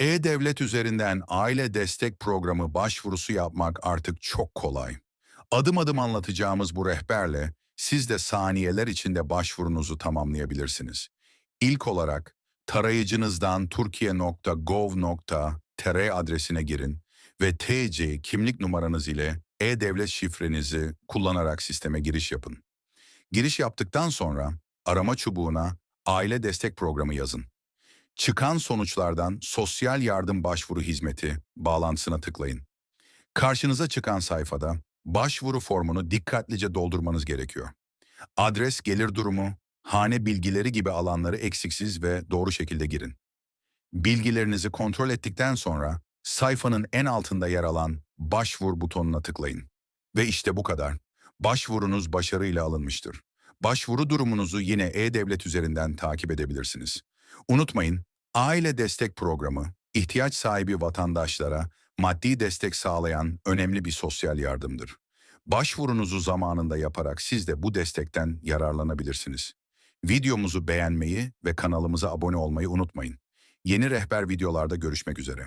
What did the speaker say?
E-Devlet üzerinden aile destek programı başvurusu yapmak artık çok kolay. Adım adım anlatacağımız bu rehberle siz de saniyeler içinde başvurunuzu tamamlayabilirsiniz. İlk olarak tarayıcınızdan turkiye.gov.tr adresine girin ve TC kimlik numaranız ile e-devlet şifrenizi kullanarak sisteme giriş yapın. Giriş yaptıktan sonra arama çubuğuna aile destek programı yazın. Çıkan sonuçlardan sosyal yardım başvuru hizmeti bağlantısına tıklayın. Karşınıza çıkan sayfada başvuru formunu dikkatlice doldurmanız gerekiyor. Adres, gelir durumu, hane bilgileri gibi alanları eksiksiz ve doğru şekilde girin. Bilgilerinizi kontrol ettikten sonra sayfanın en altında yer alan Başvur butonuna tıklayın. Ve işte bu kadar. Başvurunuz başarıyla alınmıştır. Başvuru durumunuzu yine e-devlet üzerinden takip edebilirsiniz. Unutmayın, aile destek programı ihtiyaç sahibi vatandaşlara maddi destek sağlayan önemli bir sosyal yardımdır. Başvurunuzu zamanında yaparak siz de bu destekten yararlanabilirsiniz. Videomuzu beğenmeyi ve kanalımıza abone olmayı unutmayın. Yeni rehber videolarda görüşmek üzere.